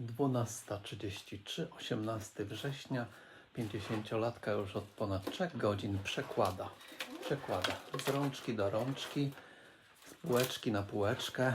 12.33, 18 września. 50-latka już od ponad 3 godzin przekłada. Przekłada z rączki do rączki, z półeczki na półeczkę.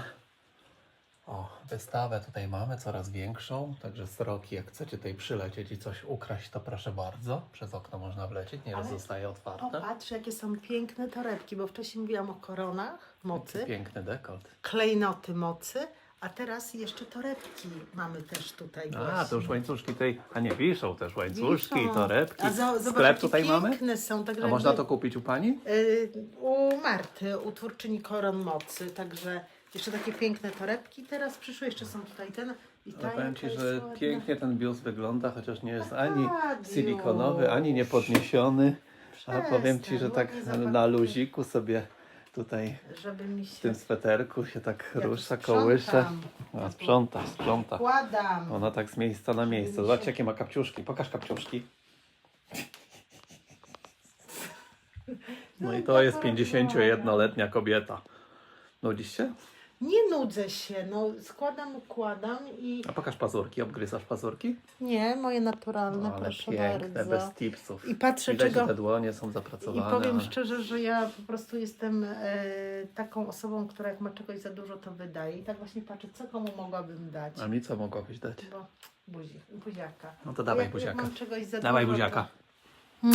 O, wystawę tutaj mamy coraz większą, także sroki, jak chcecie tutaj przylecieć i coś ukraść, to proszę bardzo. Przez okno można wlecieć, nieraz Ale- zostaje otwarte. Popatrz, jakie są piękne torebki, bo wcześniej mówiłam o koronach mocy, Piękny dekolt. klejnoty mocy, a teraz jeszcze torebki mamy też tutaj A, właśnie. to już łańcuszki tutaj, a nie, wiszą też łańcuszki i Wiszą. torebki. A za, zobacz, Sklep jakie tutaj mamy? piękne są. Tak A można to kupić u Pani? Y, U Marty, u twórczyni Koron Mocy, także jeszcze takie piękne torebki teraz przyszły, jeszcze są tutaj ten i ta No, powiem Ci, jaka że jest ładna. pięknie ten biust wygląda, chociaż nie jest ani Arkadiusz. silikonowy, ani niepodniesiony. A powiem Ci, Przestań, że tak ładnie na zapakowany. luziku sobie tutaj Żeby mi w się... tym sweterku się tak Ja tu rusza, sprzątam. kołysze. A sprząta, sprząta. Kładam. Ona tak z miejsca na miejsce. Zobaczcie jakie ma kapciuszki. Pokaż kapciuszki. No i to jest 51-letnia kobieta. Nudzisz się? Nie nudzę się, no składam, układam i... A pokaż pazurki. Obgryzasz pazurki? Nie, moje naturalne, No, ale proszę piękne, bardzo. bez tipsów. I patrzę, Widać, czego- że te dłonie są I zapracowane. powiem ale- szczerze, że ja po prostu jestem e, taką osobą, która jak ma czegoś za dużo, to wydaje. I tak właśnie patrzę, co komu mogłabym dać. A mi co mogłabyś dać? Bo buzi, buziaka. No to dawaj jak, buziaka. Jak mam czegoś za Dawaj dużo, buziaka. To...